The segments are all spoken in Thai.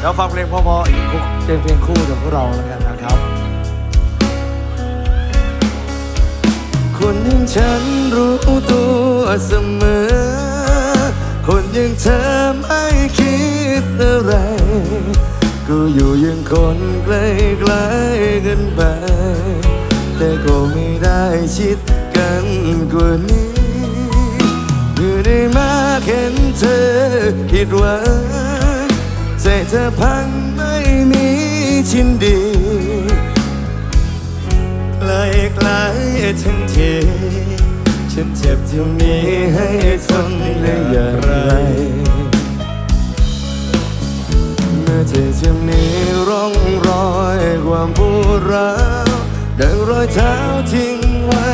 เดี๋ยวฟังเพลงเพอๆอีกเป็นเพลงคู่ของพวกเราแล้วกันนะครับ คนอย่างฉันรู้ตัวเสมอ คนอย่างเธอไม่คิดอะไร ก็อยู่ยังคนใกล้ๆกันไป แต่ก็ไม่ได้ชิดกันกว่านี้เมื่อได้มาเห็นเธอผิดหวัง ใจเธอพังไม่มีชิ้นดีไกลไกลทั้งทีฉันเจ็บที่มีให้ทนได้อย่างไร เมื่อเธอจะมีร่องรอยความปวดร้าวดังรอยเท้าทิ้งไว้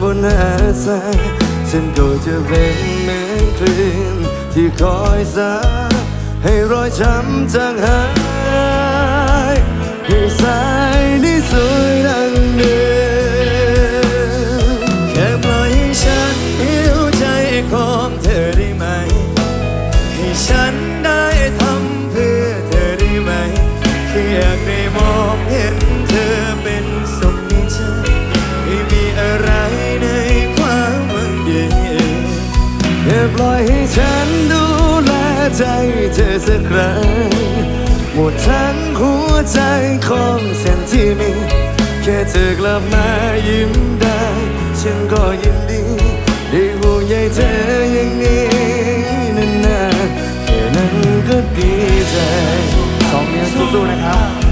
บนหน้าทรายฉันก็จะเป็นเหมือนคลื่นที่คอยสา ให้รอยช้ำจางหายให้สายนี้สวยดังเดิมแค่ปล่อยให้ฉันหิวใจของเธอได้ไหม ให้ฉันได้ทำเพื่อเธอได้ไหมแค่อยากได้มองเห็นเธอเป็นสุขในใจไม่มีอะไรในความหวังดีแค่ปล่อยให้ฉันดู ใจเธอสักครั้งหมดทั้งหัวใจของฉันที่มี แค่เธอกลับมายิ้มได้ ฉันก็ยินดีได้ห่วงใยเธออย่างนี้นานๆแค่นั้นก็ดีใจสองนิ้วสู้ๆนะครับ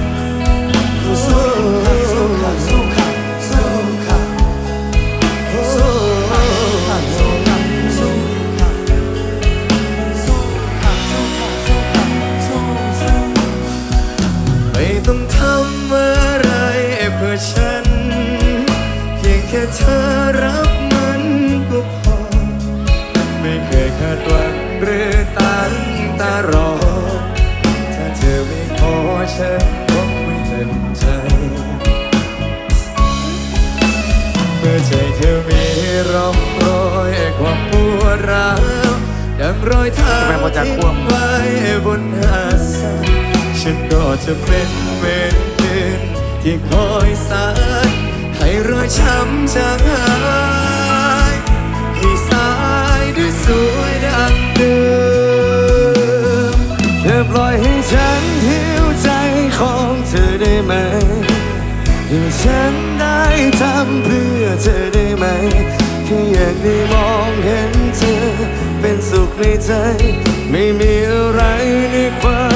รอยเท้าทิ้งไว้บนหาดทรายฉันก็จะเป็นเหมือนคลื่นที่คอยสานให้รอยช้ำจางหายให้สายด้วยสวยดังเดิมเธอปล่อยให้ฉันหิวใจของเธอได้ไหมให้ฉันได้ทำเพื่อเธอได้ไหมแค่อยากได้มองเห็น ในใจ ไม่มีอะไรในความ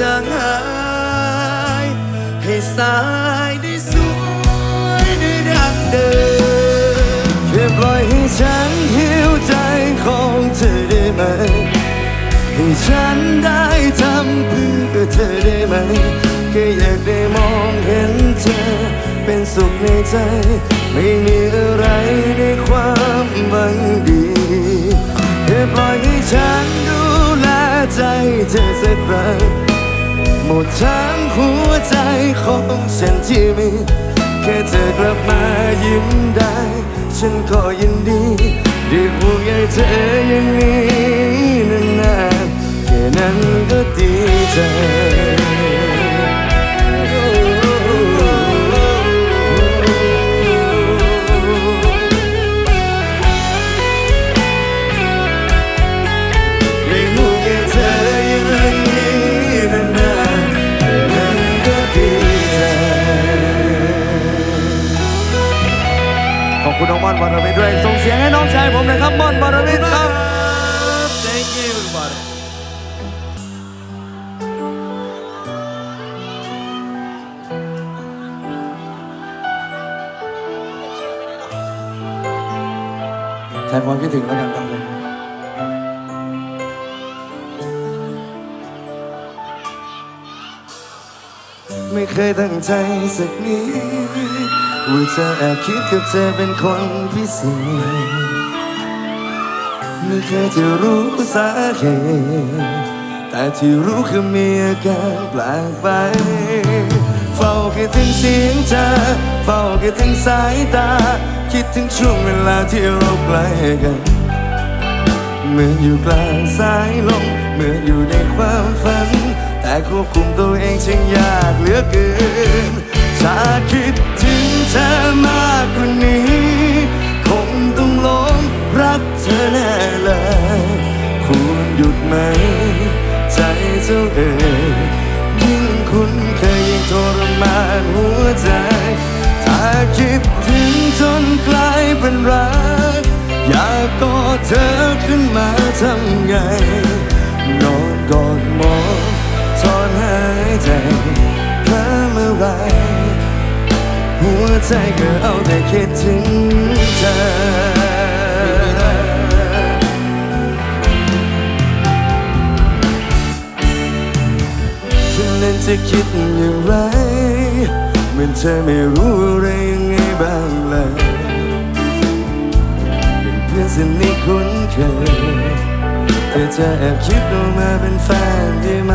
จางหาย ให้สายได้สวยได้ดังเดิมแค่ปล่อยให้ฉันหิวใจของเธอได้ไหม ให้ฉันได้ทำเพื่อเธอได้ไหมแค่อยากได้มองเห็นเธอ เป็นสุขในใจ ไม่มีอะไรในความหวังดีแค่ปล่อยให้ฉันดูแลใจเธอสักครั้ง หมดทั้งหัวใจของฉันที่มีแค่เธอกลับมายิ้มได้ ฉันก็ยินดีได้ห่วงใยเธอ น้องชายผมนะครับม่อนบารวิทครับ Thank you everybody แทนความคิดถึงแล้วกันครับผมไม่เคยตั้งใจสักนิด ว่าจะแอบคิดกับเธอเป็นคนพิเศษไม่เคยจะรู้สาเหตุแต่ที่รู้คือมีอาการแปลกไป เฝ้าคิดถึงเสียงเธอเฝ้าคิดถึงสายตา คิดถึงช่วงเวลาที่เราใกล้กันเหมือนอยู่กลางสายลมเหมือนอยู่ในความฝัน แต่ควบคุมตัวเองช่างยากเหลือเกินถ้าคิด เธอมากกว่านี้ คงต้องหลงรักเธอแน่เลย ควรหยุดไหม ใจเจ้าเอ๋ยยิ่งคุณเคยยิ่งทรมานหัวใจ ถ้าคิดถึงจนกลายเป็นรัก อยากกอดเธอขึ้นมาทำไง นอนกอดหมอนถอนหายใจเพ้อเมื่อไร ใจก็เอาแต่คิดถึงเธอ เธอนั้นจะคิดอย่างไรเหมือนเธอไม่รู้อะไรยังไงบ้างเลยเป็นเพื่อนสนิทคุ้นเคยเธอจะแอบคิดว่ามาเป็นแฟนได้ไหม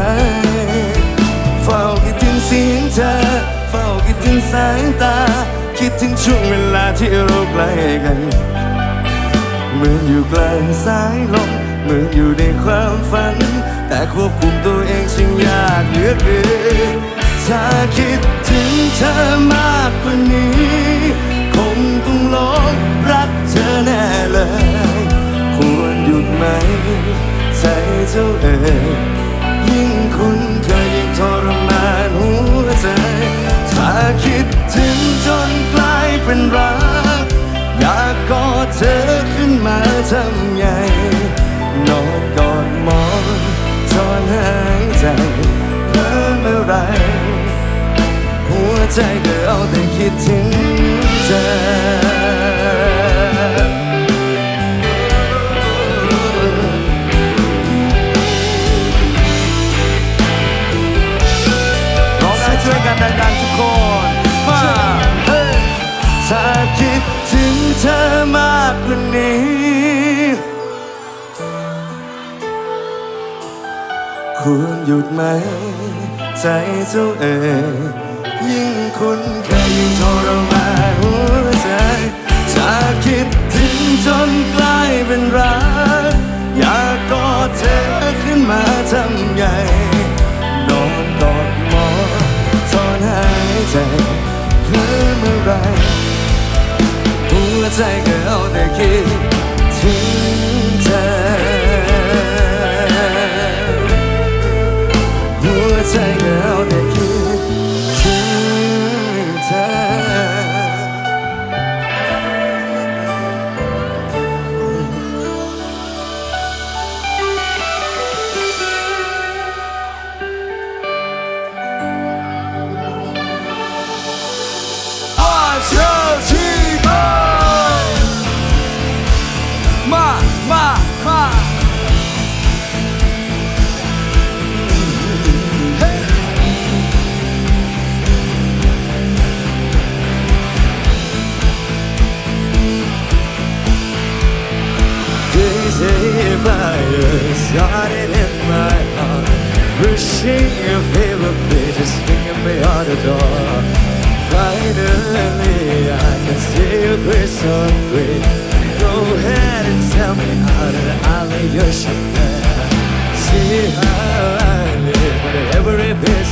เฝ้าคิดถึงเสียงเธอเฝ้าคิดถึงสายตา คิดถึงช่วงเวลาที่เราใกล้กัน เหมือนอยู่กลางสายลมเหมือนอยู่ในความฝัน แต่ควบคุมตัวเองช่างยากเหลือเกินถ้าคิดถึงเธอมากกว่านี้ คงต้องหลงรักเธอแน่เลย ควรหยุดไหมใจเจ้าเอ๋ยยิ่งคุณเคยยิ่งทรมานหัวใจาคิดถึงจนกลายเป็นรัก อยากกอดเธอขึ้นมาทำไง นอนกอดหมอนถอนหายใจเพ้อเมื่อไร หัวใจก็เอาแต่คิดถึงเธอ หยุดไหม ใจเจ้าเอ๋ยยิ่งคุณเคยยิ่งทรมานหัวใจถ้าคิดถึงจนกลายเป็นรัก อยากกอดเธอขึ้นมาทำไงนอนกอดหมอนถอนหายใจเพื่อเมื่อไหรหัวใจก็เอาแต่คิด หัว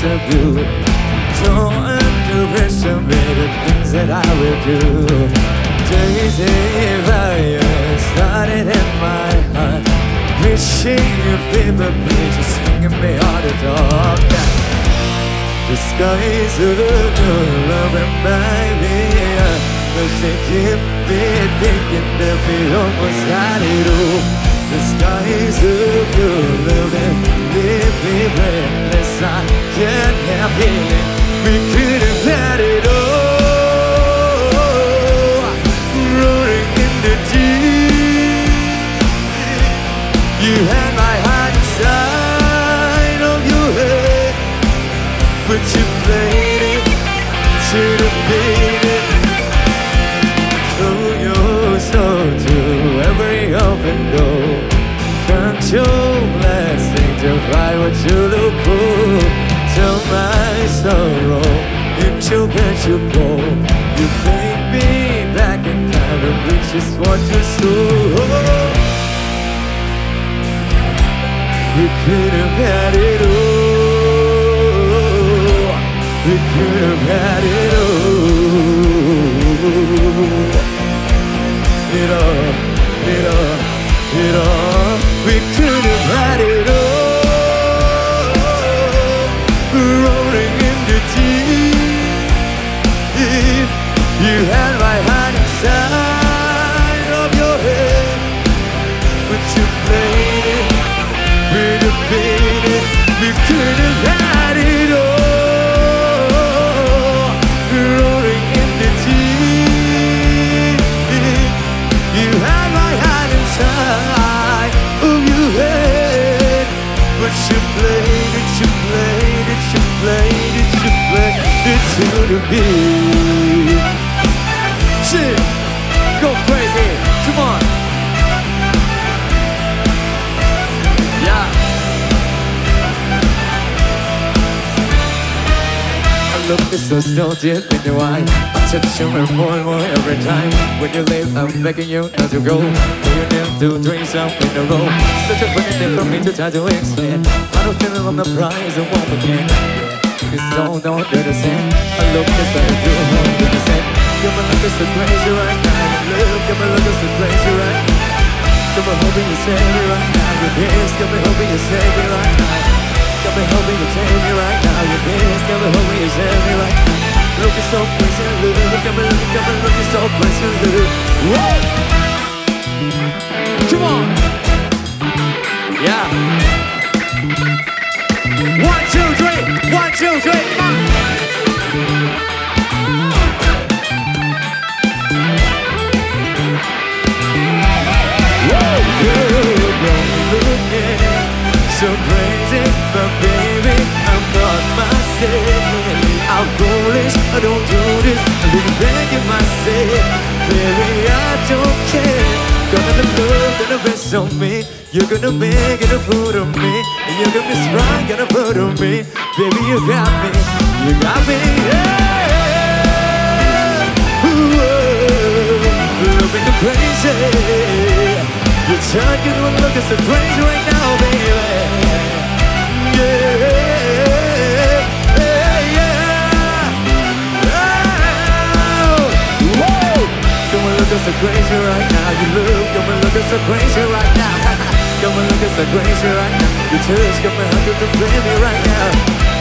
of you Don't underestimate the things that I will do. Daisy fire started in my heart. Wishing your favorite place is swinging me on the door. The sky is a blue loving baby Cause it keep me thinking that we almost had it all the sky is a blue living, me breathless. I can't help it. We could have had it all. running in the deep. You had my heart inside of your head, but you played it to the beat. Go You take me back and we just want to soar We could have had it all. We could have had it all. It all, it all, it all. Could have had it all, rolling in the deep. You had my hand inside of your head, but you played it, you played it, you played it, you played it to the. Look this so deep in your eye I touch you more and more every time. When you leave I'm begging you not to go. Do you need to drink some in a row Such a funny thing for me to try to explain. I don't feel I'm the prize of one again It's all don't understand. I look this way do hold in the same Come on look so crazy right now Look, come on look so crazy right now Come on hoping you save me right now You're pissed, come on hoping you save me right now Got me hoping you take me right now. You're pissed, got me hoping you save me right now. Looking so crazy, look, got me looking, got me looking so crazy, look. Whoa! Come on! Yeah. One, two, three. One, two, three. Come on. Looking so crazy, but baby, I'm not myself. I'm foolish, I don't do this. I didn't beg you myself, baby, I don't care. Gonna love, gonna rest on me. You're gonna make it a fool of me, and you're gonna be strong, gonna put on me. Baby, you got me, you got me, yeah. Ooh, looking so crazy. You're talking look so crazy right now, baby. So crazy right now. You look, on, look so crazy right now. On, look so crazy right now. You touch, come on, look so crazy right now.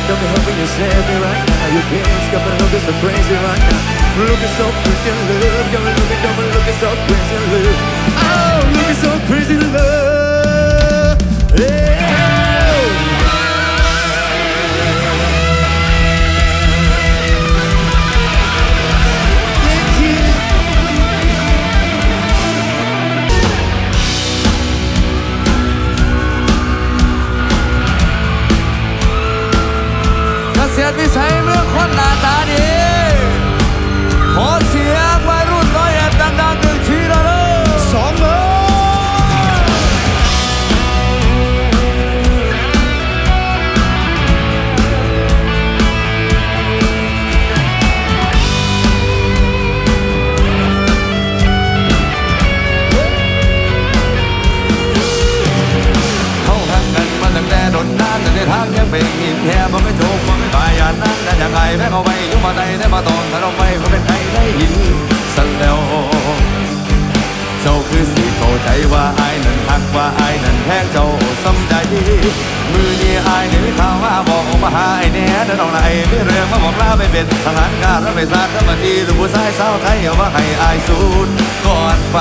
Come on, hoping you save me right now. Your kiss, come on, look so crazy right now. Looking so freaking love, come on, looking, come on, looking so crazy love. Oh, looking so crazy love. Yeah. พงเจ้าสำใดมือนี้อายนี่มีข่าวมาบอกมาหาไอ้แน่เดินออกไหนมีเรื่องมาบอกลาไม่เป็นทหารการรับไปสาดธรรมทีหรือผู้ชายสาวไทยเอาว่าให้อายสูดก่อนไป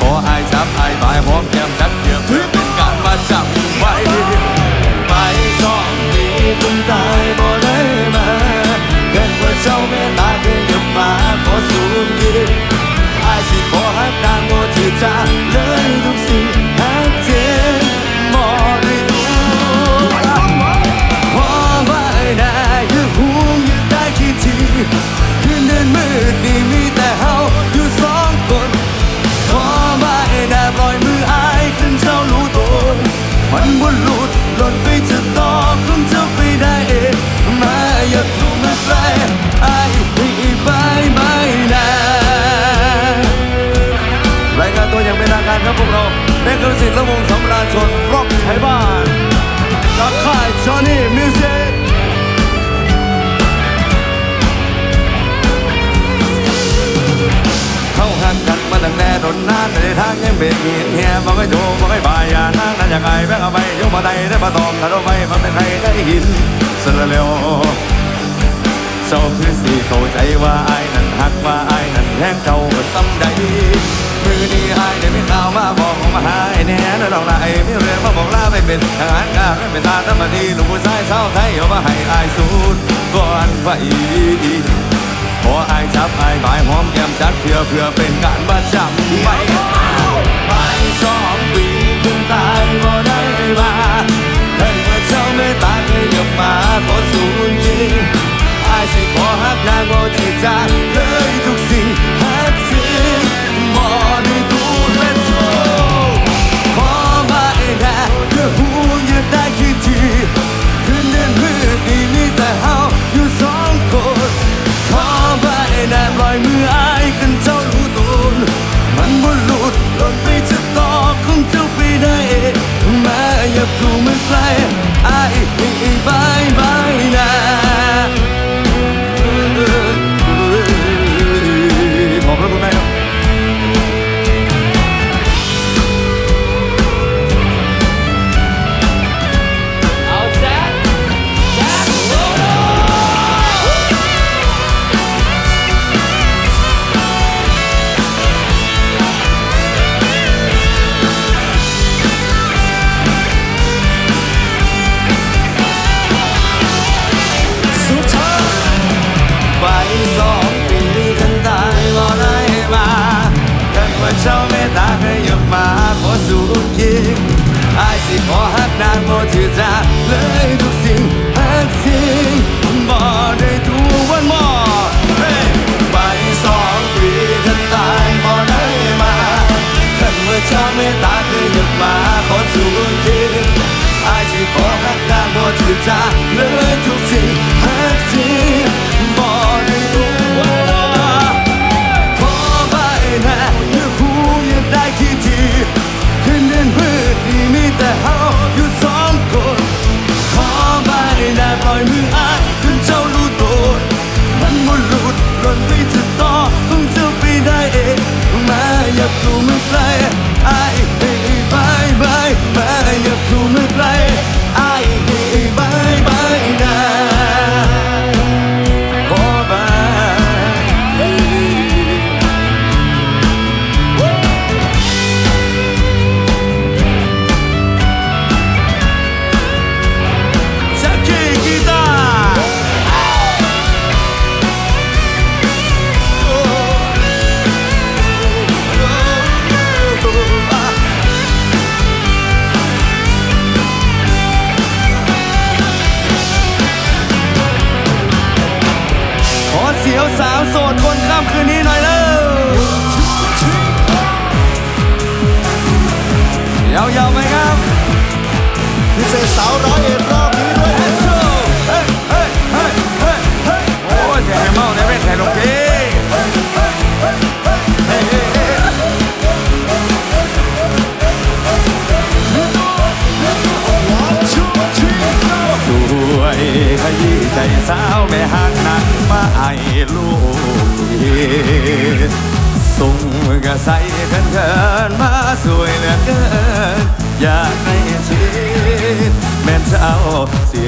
ขออายจับอายบายพร้อมแก้มจัดเกียวเพื่อเป็นการมาจับไว้ไปสองปีคุณตายบ่ได้มาเกินกว่าเจ้าเมตตาเกินมาขอสูงยืน สิขอหักนางโมที่จางเลยทุกสิ่งหักเจ็บบ่ได้รู้ขอไว้ได้คือหูยืนได้กี่ทีคืนเดินมืดนี่มี เป็นเงี้ยเฮียบอกให้โจบอกให้บายอย่านั่งนั่นอย่างไรแบงเอาไปยกมาไดได้มาตอมถ้าเราไปมันเป็นใครได้หินสละเร็วเจ้าคือสิเข้าใจว่าไอ้ายนั้นหักว่าไอ้ายนั้นแทงเจ้าซ้ำใดมือนี้ไอ้ายได้ไม่ข่าวมาบอกมาหาไอ้แน่แล้วเราละไอ้ไม่เรียกมาบอกลาไม่เป็นทหารกล้าไม่เป็นตาธรรมดีลูกผู้ชายเศร้าไทยเอามาให้ไอ้ายสูดก่อนไปขออายจับอายบายหอมแก้มจัดเพื่อเพื่อเป็นการประจำ ไปไปสองปีถึงตายบ่ได้มาให้เมื่อเจ้าไม่ตายให้ยกมาขอสู้จริงอายสิขอหักนางโอที่จา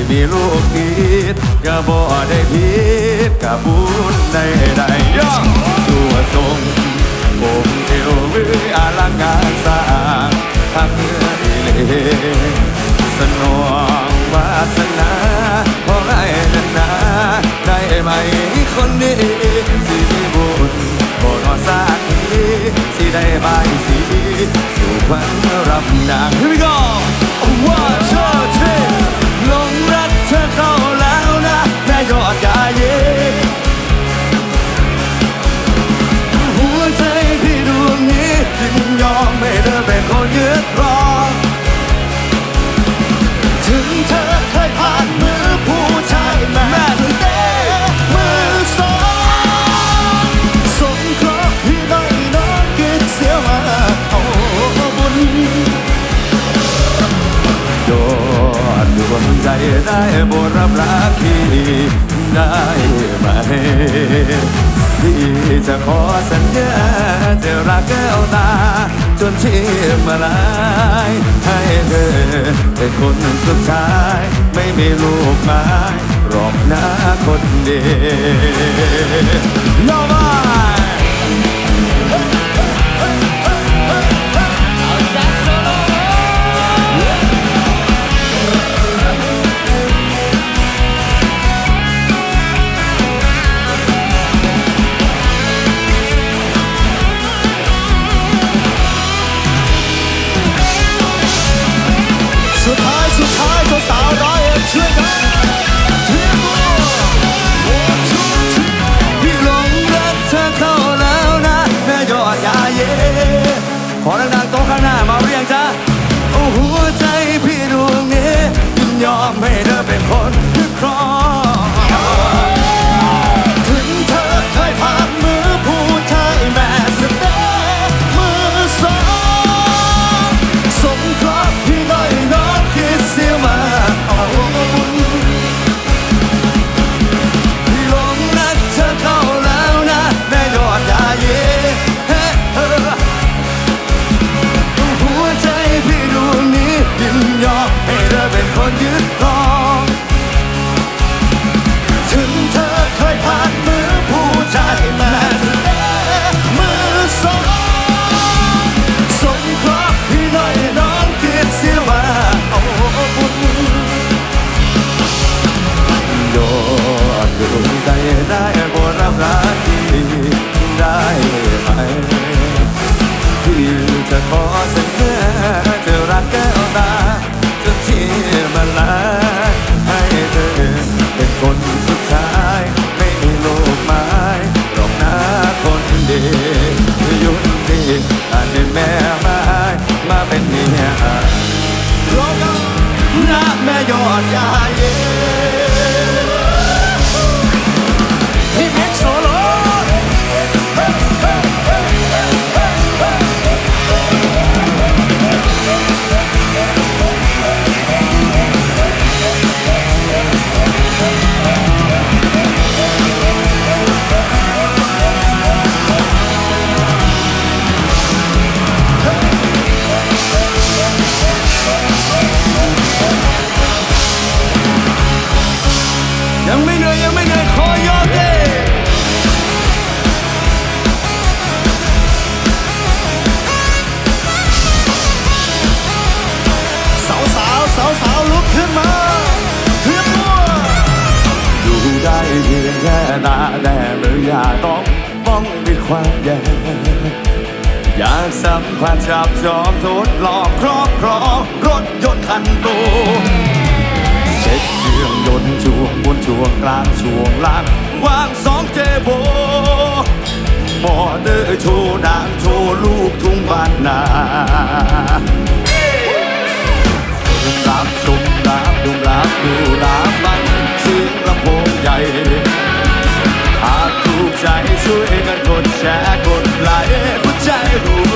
มีลูกผิดก็บ่ได้ผิดกับบุญใดใดๆย่อสัวทรงผมเอววิอลังการสร้างทั้งเมื่ออีเลสนองวาสนาพอให้นานนาได้ไหมคนนี้สิมีบุญบ่นอสากทีสิได้บายสีสู่ควันรับนาง Here we go one two three ยอดกาเยหัวใจที่ดวงนี้ยินยอมให้เธอเป็นคนยึดรองถึงเธอเคยผ่านมือผู้ชายแม่ ได้บรับรักที่ได้ไหมพี่จะขอสัญญาจะรักแก้วตา จนชีพมาลายให้เธอเป็นคนสุดท้าย ไม่มีลูกไม้รอกนะคนเดียอม ช่วย วงล่างวางสองเจโบมอเตอร์โชว์ดังโชว์ลูกทุ่งบ้านนาดุมรับชมรับดุมรับดูรับฟังเสียงลำโพงใหญ่หากถูกใจช่วยกันกดแชร์กดไลค์หัวใจรั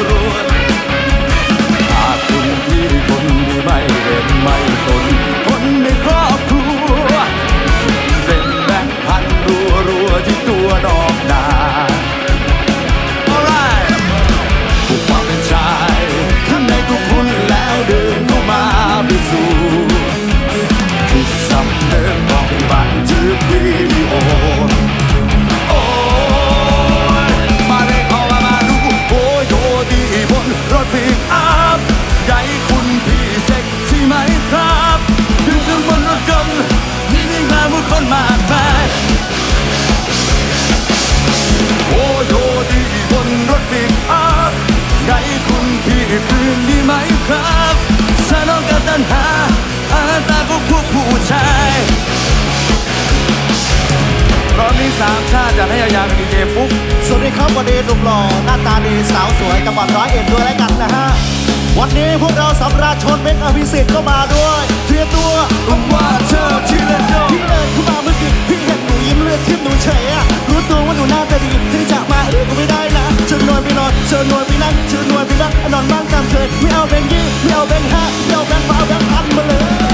ตัวดอก นดีไหมครับสนองกับตันหาอาตาพวกพวกผู้ชายรอบนี้สามชาติจะให้ยาวๆกับดีเจฟุ๊กสวัสดีครับวันนี้หนุ่มหล่อหน้าตาดีสาวสวยจังหวัดร้อยเอ็ดด้วยแล้วกันนะฮะ วันนี้พวกเราสำราญชนเป็นอภิสิทธิ์ก็มาด้วยเตรียมตัวว่าเธอที่เล่นโดพี่เดินเข้ามาเมื่อกี้พี่เห็นหนูยิ้มเลือดขึ้นหนูเฉยอะรู้ตัวว่าหนูน่าจะดีที่จะมาเออก็ไม่ได้นะเชิญนวลไปนอนเชิญนวลไปนั่งเชิญนวลไปนั่งนอนบ้านตามเคยไม่เอาแบงค์ยี่ไม่เอาแบงค์ห้าไม่เอาแบงค์มาเอาแบงค์พันมาเลยมีสาวคุยตีหน้าเวทีด้วย